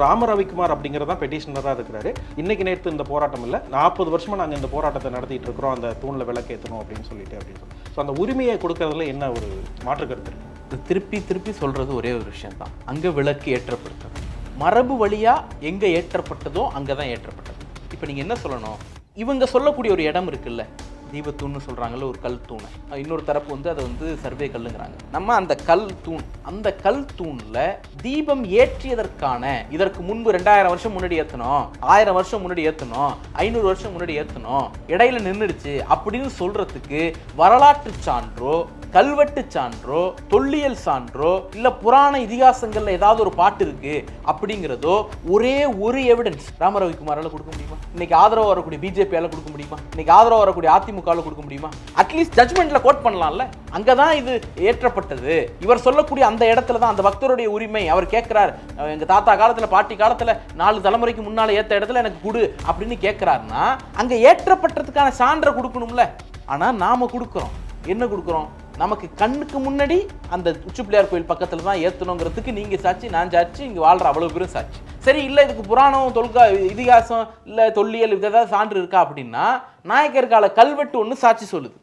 ராம ரவிக்குமார் அப்படிங்கிறது தான் பெட்டிஷனராக இருக்கிறாரு. இன்னைக்கு நேற்று இந்த போராட்டம் இல்லை. நாற்பது வருஷமாக நாங்கள் இந்த போராட்டத்தை நடத்திட்டு இருக்கிறோம். அந்த தூணில் விளக்கேற்றணும் அப்படின்னு சொல்லிட்டு அப்படின்னு சொல்லி ஸோ அந்த உரிமையை கொடுக்கறதுல என்ன ஒரு மாற்று கருத்து இருக்கு? திருப்பி திருப்பி சொல்கிறது ஒரே ஒரு விஷயம்தான் அங்கே விளக்கு ஏற்றப்படுத்தது மரபு வழியாக எங்கே ஏற்றப்பட்டதோ அங்கே தான் ஏற்றப்பட்டது. இப்போ நீங்கள் என்ன சொல்லணும்? இவங்க சொல்லக்கூடிய ஒரு இடம் இருக்குல்ல. தீபத்தூண்னு சொல்றாங்கல்ல ஒரு கல் தூண். இன்னொரு தரப்பு வந்து அதை வந்து சர்வே கல்லுங்கிறாங்க. நம்ம அந்த கல் தூண் அந்த கல் தூணில் தீபம் ஏற்றியதற்கான இதற்கு முன்பு ரெண்டாயிரம் வருஷம் முன்னாடி ஏற்றணும் ஆயிரம் வருஷம் முன்னாடி ஏற்றணும் ஐநூறு வருஷம் முன்னாடி ஏற்றணும் இடையில நின்றுடுச்சு அப்படின்னு சொல்கிறதுக்கு வரலாற்று சான்றோ கல்வெட்டு சான்றோ தொல்லியல் சான்றோ இல்ல புராண இதிகாசங்கள்ல ஏதாவது ஒரு பாட்டு இருக்கு அப்படிங்கிறதோ ஒரே ஒரு எவிடன்ஸ் ராமரவிக்குமாரால கொடுக்க முடியுமா? இன்னைக்கு ஆதரவு வரக்கூடிய பிஜேபியால கொடுக்க முடியுமா? இன்னைக்கு ஆதரவு வரக்கூடிய அதிமுகவில் கொடுக்க முடியுமா? அட்லீஸ்ட் ஜட்மெண்ட்ல கோட் பண்ணலாம்ல. அங்கதான் இது ஏற்றப்பட்டது. இவர் சொல்லக்கூடிய அந்த இடத்துல தான் அந்த பக்தருடைய உரிமை. அவர் கேட்கிறார் எங்கள் எங்க தாத்தா காலத்துல பாட்டி காலத்துல நாலு தலைமுறைக்கு முன்னால ஏத்த இடத்துல எனக்கு கொடு அப்படின்னு கேட்கிறாருன்னா அங்க ஏற்றப்பட்டதுக்கான சான்றை கொடுக்கணும்ல. ஆனா நாம கொடுக்குறோம். என்ன கொடுக்குறோம்? நமக்கு கண்ணுக்கு முன்னாடி அந்த உச்சி பிள்ளையார் கோயில் பக்கத்துல தான் ஏற்றணுங்கிறதுக்கு நீங்க சாட்சி நான் சாட்சி இங்க வாழ்ற அவ்வளவு பேரும் சாட்சி. சரி இல்ல இதுக்கு புராணம் தொல்கா இதிகாசம் இல்ல தொல்லியல் இது ஏதாவது சான்று இருக்கா அப்படின்னா நாயக்கர் கால கல்வெட்டு ஒன்று சாட்சி சொல்லுது.